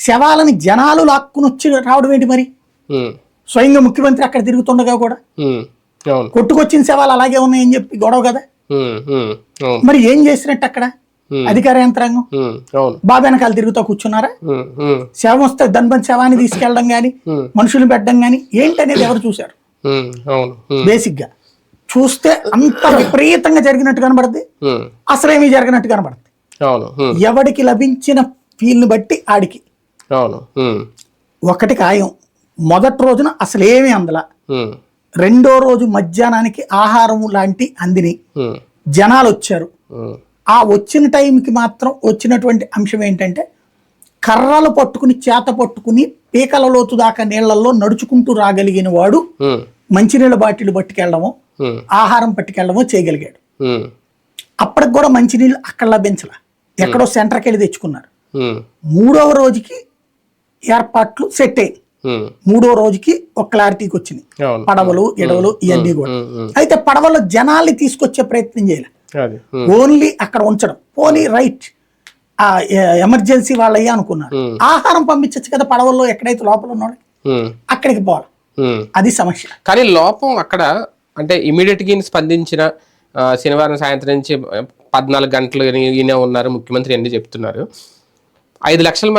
శవాలని జనాలు లాక్కుని వచ్చి రావడం ఏంటి మరి? స్వయంగా ముఖ్యమంత్రి అక్కడ తిరుగుతుండగా కూడా? కొట్టుకొచ్చిన శవాలు అలాగే ఉన్నాయని చెప్పి గొడవ కదా? మరి ఏం చేసినట్టు అక్కడ. అధికార యంత్రాంగం? బాబు వెనకాల తిరుగుతూ కూర్చున్నారా? శవం వస్తే దన్బన్ శవాన్ని తీసుకెళ్ళడం Hmm. మనుషులు పెట్టడం కానీ ఏంటనేది ఎవరు చూశారు? బేసిక్గా చూస్తే అంత విపరీతంగా జరిగినట్టు కనబడుద్ది. అసలేమీ జరిగినట్టు కనబడుద్ది. ఎవడికి లభించిన ఫీల్ని బట్టి ఆడికి. అవును. ఒకటి ఖాయం. మొదటి రోజున అసలేమీ అందల. ఉమ్, రెండో రోజు మధ్యాహ్నానికి ఆహారం లాంటి అందిని. జనాలు వచ్చారు. ఆ వచ్చిన టైంకి మాత్రం వచ్చినటువంటి అంశం ఏంటంటే కర్రలు పట్టుకుని చేత పట్టుకుని పీకల లోతు దాకా నీళ్ళలో నడుచుకుంటూ రాగలిగిన వాడు మంచినీళ్ళ బాటిల్ పట్టుకెళ్ళడమో ఆహారం పట్టుకెళ్ళడమో చేయగలిగాడు. అప్పటికి కూడా మంచినీళ్ళు అక్కడ లభించలా. ఎక్కడో సెంటర్కి వెళ్ళి తెచ్చుకున్నారు. మూడవ రోజుకి ఏర్పాట్లు సెట్ అయ్యి మూడో రోజుకి ఒక క్లారిటీకి వచ్చినాయి అవును. పడవలు ఎడవలు ఇవన్నీ కూడా. అయితే పడవలో జనాల్ని తీసుకొచ్చే ప్రయత్నం చేయాలి. ఓన్లీ అక్కడ ఉంచడం. పోనీ రైట్. ఆ ఎమర్జెన్సీ వాళ్ళయ్యా అనుకున్నారు. ఆహారం పంపించచ్చు కదా పడవల్లో ఎక్కడైతే లోపల ఉన్నాడు? అక్కడికి పోవాలి. అది సమస్య. కానీ లోపం అక్కడ అంటే ఇమీడియట్గా స్పందించిన శనివారం సాయంత్రం నుంచి పద్నాలుగు గంటలు ఈయన ఉన్నారు ముఖ్యమంత్రి అన్ని చెప్తున్నారు. ఐదు లక్షల మంది